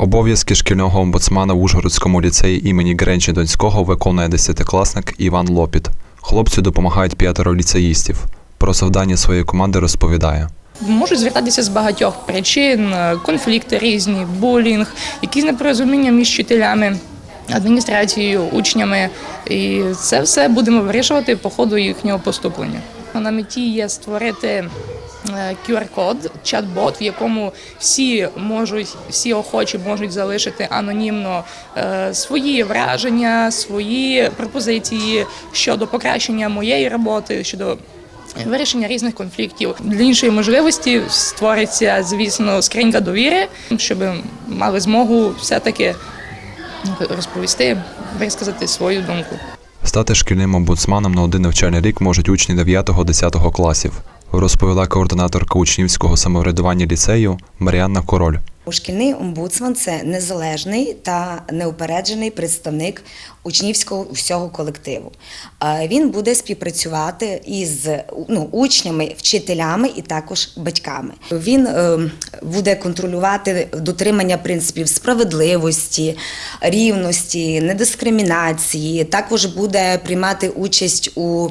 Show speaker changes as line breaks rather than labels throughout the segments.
Обов'язки шкільного омбудсмана в Ужгородському ліцеї імені Гренчі Донського виконує десятикласник Іван Лопіт. Хлопцю допомагають п'ятеро ліцеїстів. Про завдання своєї команди розповідає.
Можуть звертатися з багатьох причин: конфлікти різні, булінг, якісь непорозуміння між вчителями, адміністрацією, учнями. І це все будемо вирішувати по ходу їхнього поступлення. На меті є створити QR-код, чат-бот, в якому всі можуть, всі охочі можуть залишити анонімно е, свої враження, свої пропозиції щодо покращення моєї роботи, щодо Вирішення різних конфліктів для іншої можливості створиться, звісно, скринька довіри, щоб мали змогу все-таки розповісти, висказати свою думку.
Стати шкільним омбудсманом на один навчальний рік можуть учні 9-10 класів, розповіла координаторка учнівського самоврядування ліцею Маріанна Король.
Шкільний омбудсман це незалежний та неупереджений представник учнівського всього колективу. Він буде співпрацювати із ну, учнями, вчителями і також батьками. Він е, буде контролювати дотримання принципів справедливості, рівності, недискримінації. Також буде приймати участь у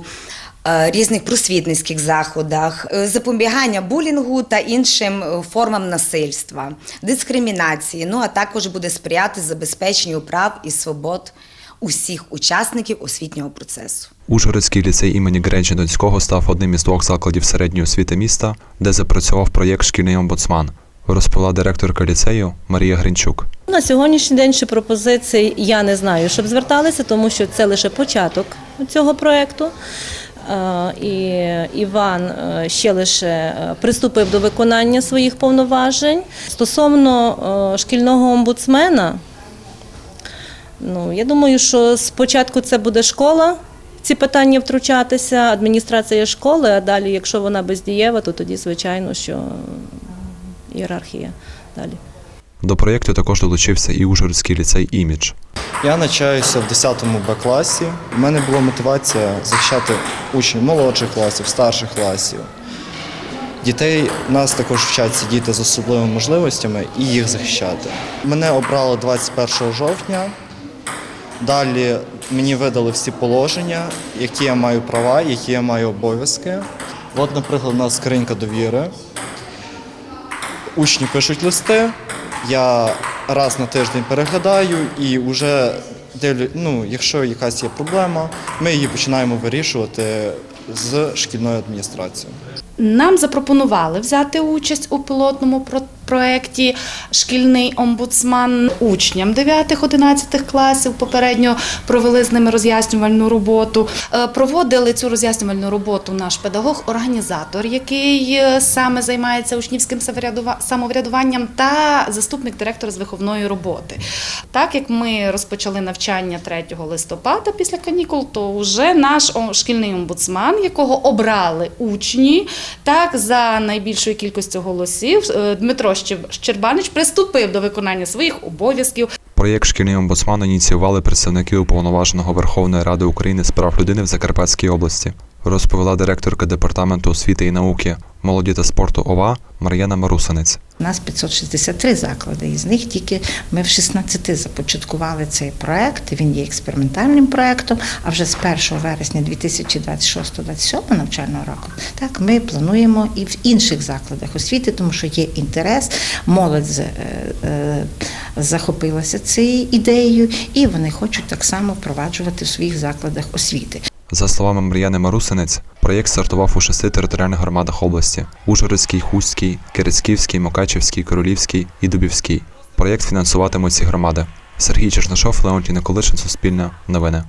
різних просвітницьких заходах, е, запобігання булінгу та іншим е, формам насильства, дискримінації. Ну а також буде сприяти забезпеченню прав і свобод усіх учасників освітнього процесу.
Ужгородський ліцей імені Гренчі Донського став одним із двох закладів середньої освіти міста, де запрацював проєкт Шкільний омбудсман, розповіла директорка ліцею Марія Гринчук.
На сьогоднішній день ще пропозицій я не знаю, щоб зверталися, тому що це лише початок цього проєкту. Е, І Іван е, ще лише е, приступив до виконання своїх повноважень. Стосовно шкільного омбудсмена, ну, я думаю, що спочатку це буде школа. Ці питання втручатися, адміністрація школи, а далі, якщо вона бездієва, то тоді, звичайно, що ієрархія далі.
До проєкту також долучився і Ужгородський ліцей Імідж.
Я навчаюся в 10 Б класі. У мене була мотивація захищати учнів молодших класів, старших класів. Дітей нас також вчаться діти з особливими можливостями і їх захищати. Мене обрали 21 жовтня. Далі мені видали всі положення, які я маю права, які я маю обов'язки. От, наприклад, у нас скринька довіри. Учні пишуть листи, я раз на тиждень переглядаю і вже дивлю, ну, якщо якась є проблема, ми її починаємо вирішувати з шкільною адміністрацією.
Нам запропонували взяти участь у пілотному про- проєкті Шкільний омбудсман учням 9-11 класів. Попередньо провели з ними роз'яснювальну роботу. Е, Проводили цю роз'яснювальну роботу наш педагог-організатор, який е, саме займається учнівським самоврядува- самоврядуванням, та заступник директора з виховної роботи. Так як ми розпочали навчання 3 листопада після канікул, то вже наш шкільний омбудсман, якого обрали учні, так за найбільшою кількістю голосів, е, Дмитро Щербанич приступив до виконання своїх обов'язків.
Проєкт Шкільний омбудсман ініціювали представники уповноваженого Верховної Ради України з прав людини в Закарпатській області, розповіла директорка департаменту освіти і науки, молоді та спорту ОВА Мар'яна Марусинець.
У нас 563 заклади, із них тільки ми в 16 започаткували цей проект. Він є експериментальним проектом. А вже з 1 вересня 2026-2027 навчального року так ми плануємо і в інших закладах освіти, тому що є інтерес. Молодь е, е, захопилася цією ідеєю, і вони хочуть так само впроваджувати в своїх закладах освіти.
За словами Мар'яни Марусинець, проєкт стартував у шести територіальних громадах області: Ужгородській, Хустській, Кирицьківській, Мукачевській, Королівській і Дубівській. Проєкт фінансуватимуть ці громади. Сергій Чернишов, Леонтій Николишин, Суспільне, Новини.